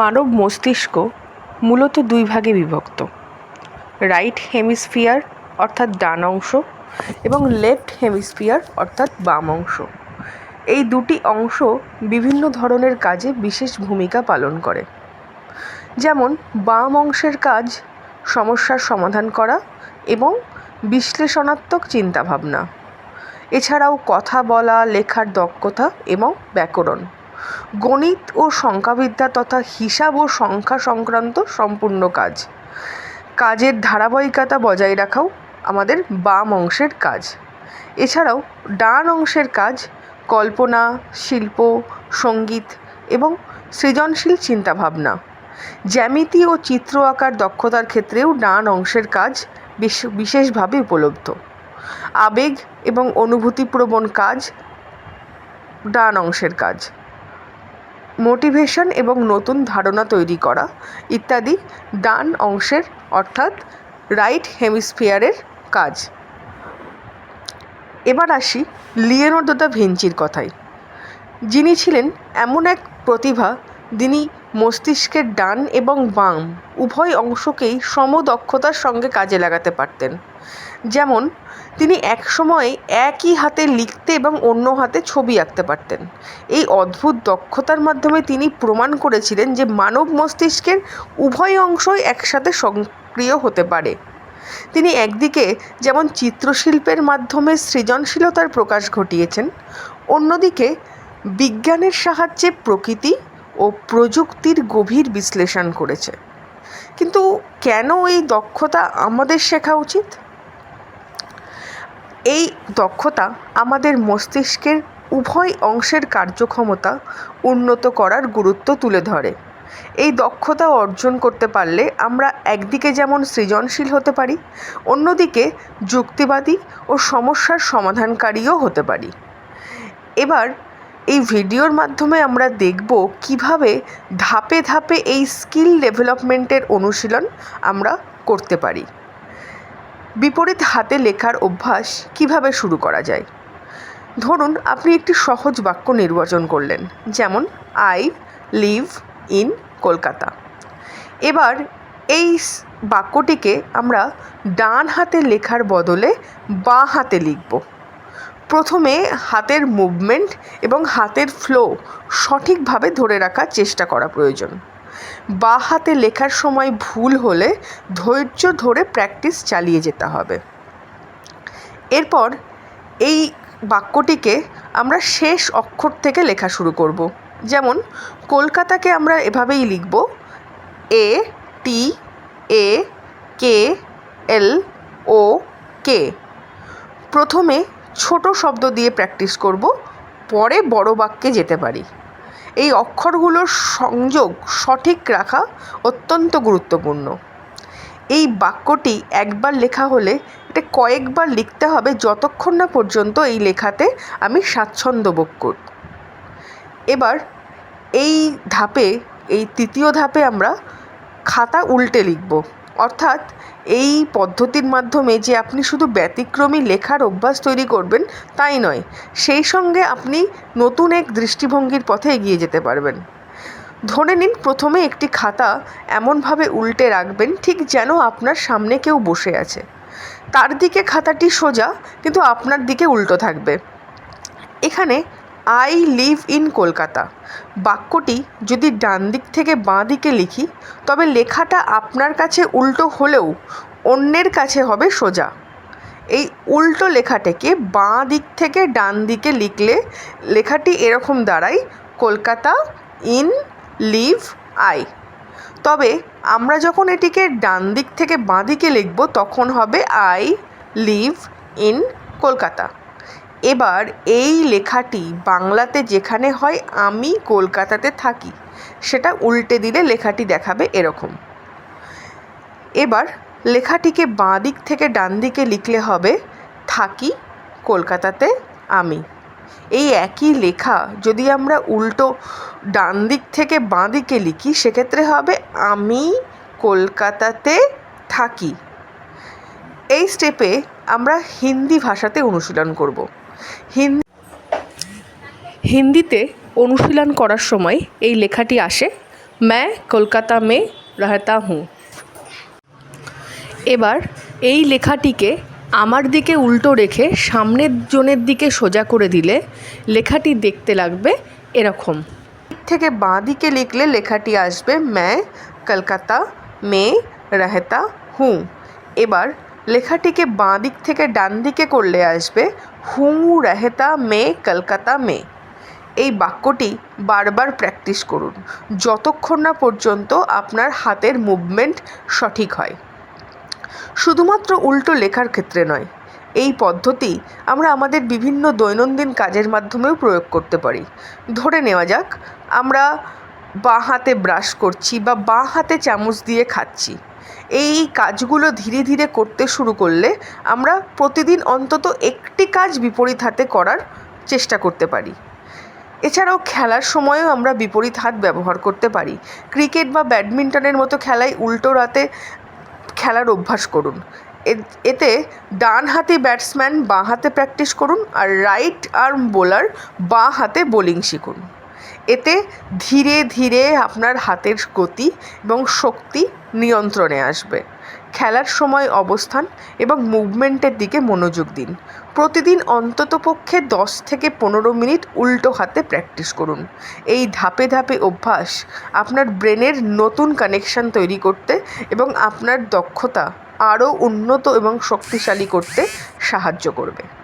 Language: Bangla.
মানব মস্তিষ্ক মূলত দুই ভাগে বিভক্ত। রাইট হেমিস্ফিয়ার, অর্থাৎ ডান অংশ, এবং লেফট হেমিস্ফিয়ার, অর্থাৎ বাম অংশ। এই দুটি অংশ বিভিন্ন ধরনের কাজে বিশেষ ভূমিকা পালন করে। যেমন, বাম অংশের কাজ সমস্যার সমাধান করা এবং বিশ্লেষণাত্মক চিন্তাভাবনা। এছাড়াও কথা বলা, লেখার দক্ষতা এবং ব্যাকরণ। গণিত ও সংখ্যাবিদ্যা তথা হিসাব ও সংখ্যা সংক্রান্ত সম্পূর্ণ কাজ। কাজের ধারাবাহিকতা বজায় রাখাও আমাদের বাম অংশের কাজ। এছাড়াও ডান অংশের কাজ কল্পনা, শিল্প, সংগীত এবং সৃজনশীল চিন্তাভাবনা। জ্যামিতি ও চিত্র আঁকার দক্ষতার ক্ষেত্রেও ডান অংশের কাজ বিশেষভাবে উপলব্ধ। আবেগ এবং অনুভূতিপ্রবণ কাজ ডান অংশের কাজ। মোটিভেশন এবং নতুন ধারণা তৈরি করা ইত্যাদি ডান অংশের অর্থাৎ রাইট হেমিস্ফিয়ারের কাজ। এবার আসি লিওনার্দো দা ভিঞ্চির কথায়। যিনি ছিলেন এমন এক প্রতিভা যিনি মস্তিষ্কের ডান এবং বাম উভয় অংশকেই সমদক্ষতার সঙ্গে কাজে লাগাতে পারতেন। যেমন তিনি এক সময়ে একই হাতে লিখতে এবং অন্য হাতে ছবি আঁকতে পারতেন। এই অদ্ভুত দক্ষতার মাধ্যমে তিনি প্রমাণ করেছিলেন যে মানব মস্তিষ্কের উভয় অংশই একসাথে সক্রিয় হতে পারে। তিনি একদিকে যেমন চিত্রশিল্পের মাধ্যমে সৃজনশীলতার প্রকাশ ঘটিয়েছেন, অন্যদিকে বিজ্ঞানের সাহায্যে প্রকৃতি ও প্রযুক্তির গভীর বিশ্লেষণ করেছে। কিন্তু কেন এই দক্ষতা আমাদের শেখা উচিত? এই দক্ষতা আমাদের মস্তিষ্কের উভয় অংশের কার্যক্ষমতা উন্নত করার গুরুত্ব তুলে ধরে। এই দক্ষতা অর্জন করতে পারলে আমরা একদিকে যেমন সৃজনশীল হতে পারি, অন্যদিকে যুক্তিবাদী ও সমস্যার সমাধানকারীও হতে পারি। এবার এই ভিডিওর মাধ্যমে আমরা দেখব কীভাবে ধাপে ধাপে এই স্কিল ডেভেলপমেন্টের অনুশীলন আমরা করতে পারি। বিপরীত হাতে লেখার অভ্যাস কীভাবে শুরু করা যায়? ধরুন, আপনি একটি সহজ বাক্য নির্বাচন করলেন, যেমন, আই লিভ ইন কলকাতা। এবার এই বাক্যটিকে আমরা ডান হাতে লেখার বদলে বাঁ হাতে লিখব। প্রথমে হাতের মুভমেন্ট এবং হাতের ফ্লো সঠিকভাবে ধরে রাখার চেষ্টা করা প্রয়োজন। বাঁ হাতে লেখার সময় ভুল হলে ধৈর্য ধরে প্র্যাকটিস চালিয়ে যেতে হবে। এরপর এই বাক্যটিকে আমরা শেষ অক্ষর থেকে লেখা শুরু করব। যেমন, কলকাতাকে আমরা এভাবেই লিখব, এ, টি, এ, কে, এল, ও, কে। প্রথমে ছোট শব্দ দিয়ে প্র্যাকটিস করব, পরে বড় বাক্যে যেতে পারি। এই অক্ষরগুলোর সংযোগ সঠিক রাখা অত্যন্ত গুরুত্বপূর্ণ। এই বাক্যটি একবার লেখা হলে এটা কয়েকবার লিখতে হবে যতক্ষণ না পর্যন্ত এই লেখাতে আমি স্বাচ্ছন্দ্য বোধ করি। এবার এই ধাপে, এই তৃতীয় ধাপে আমরা খাতা উল্টে লিখব। অর্থাৎ এই পদ্ধতির মাধ্যমে যে আপনি শুধু ব্যতিক্রমী লেখার অভ্যাস তৈরি করবেন তাই নয়, সেই সঙ্গে আপনি নতুন এক দৃষ্টিভঙ্গির পথে এগিয়ে যেতে পারবেন। ধরে নিন প্রথমে একটি খাতা এমনভাবে উল্টে রাখবেন, ঠিক যেন আপনার সামনে কেউ বসে আছে। তার দিকে খাতাটি সোজা, কিন্তু আপনার দিকে উল্টো থাকবে। এখানে আই লিভ ইন কলকাতা। বাক্যটি যদি ডান দিক থেকে বাঁ দিকে লিখি, তবে লেখাটা আপনার কাছে উল্টো হলেও অন্যের কাছে হবে সোজা। এই উল্টো লেখাটাকে বাঁ দিক থেকে ডান দিকে লিখলে লেখাটি এরকম দাঁড়ায়, কলকাতা ইন লিভ আই। তবে আমরা যখন এটিকে ডান দিক থেকে বাঁ দিকে লিখব, তখন হবে আই লিভ ইন কলকাতা। এবার এই লেখাটি বাংলাতে যেখানে হয় আমি কলকাতাতে থাকি, সেটা উল্টে দিলে লেখাটি দেখাবে এরকম। এবার লেখাটিকে বাঁ দিক থেকে ডান দিকে লিখলে হবে, থাকি কলকাতাতে আমি। এই একই লেখা যদি আমরা উল্টো ডান দিক থেকে বাঁ দিকে লিখি, সেক্ষেত্রে হবে, আমি কলকাতাতে থাকি। এই স্টেপে আমরা হিন্দি ভাষাতে অনুশীলন করব। হিন্দিতে অনুশীলন করার সময় এই লেখাটি আসে, ম্যা কলকাতা মে রহতা হুঁ। এবার এই লেখাটিকে আমার দিকে উল্টো রেখে সামনের জনের দিকে সোজা করে দিলে লেখাটি দেখতে লাগবে এরকম। থেকে বাঁ দিকে লিখলে লেখাটি আসবে, ম্যা কলকাতা মে রহতা হুঁ। এবার লেখাটিকে বাঁ দিক থেকে ডান দিকে করলে আসবে, হুমু রেহেতা মে, কলকাতা মে। এই বাক্যটি বারবার প্র্যাকটিস করুন, যতক্ষণ না পর্যন্ত আপনার হাতের মুভমেন্ট সঠিক হয়। শুধুমাত্র উল্টো লেখার ক্ষেত্রে নয়, এই পদ্ধতি আমরা আমাদের বিভিন্ন দৈনন্দিন কাজের মাধ্যমেও প্রয়োগ করতে পারি। ধরে নেওয়া যাক, আমরা বাঁ হাতে ব্রাশ করছি বা বাঁ হাতে চামচ দিয়ে খাচ্ছি। এই কাজগুলো ধীরে ধীরে করতে শুরু করলে আমরা প্রতিদিন অন্তত একটি কাজ বিপরীত হাতে করার চেষ্টা করতে পারি। এছাড়াও খেলার সময়ও আমরা বিপরীত হাত ব্যবহার করতে পারি। ক্রিকেট বা ব্যাডমিন্টনের মতো খেলায় উল্টো রাতে খেলার অভ্যাস করুন। এতে ডান হাতে ব্যাটসম্যান বাঁ হাতে প্র্যাকটিস করুন আর রাইট আর্ম বোলার বাঁ হাতে বোলিং শিখুন। এতে ধীরে ধীরে আপনার হাতের গতি এবং শক্তি নিয়ন্ত্রণে আসবে। খেলার সময় অবস্থান এবং মুভমেন্টের দিকে মনোযোগ দিন। প্রতিদিন অন্ততপক্ষে দশ থেকে পনেরো মিনিট উল্টো হাতে প্র্যাকটিস করুন। এই ধাপে ধাপে অভ্যাস আপনার ব্রেনের নতুন কানেকশন তৈরি করতে এবং আপনার দক্ষতা আরও উন্নত এবং শক্তিশালী করতে সাহায্য করবে।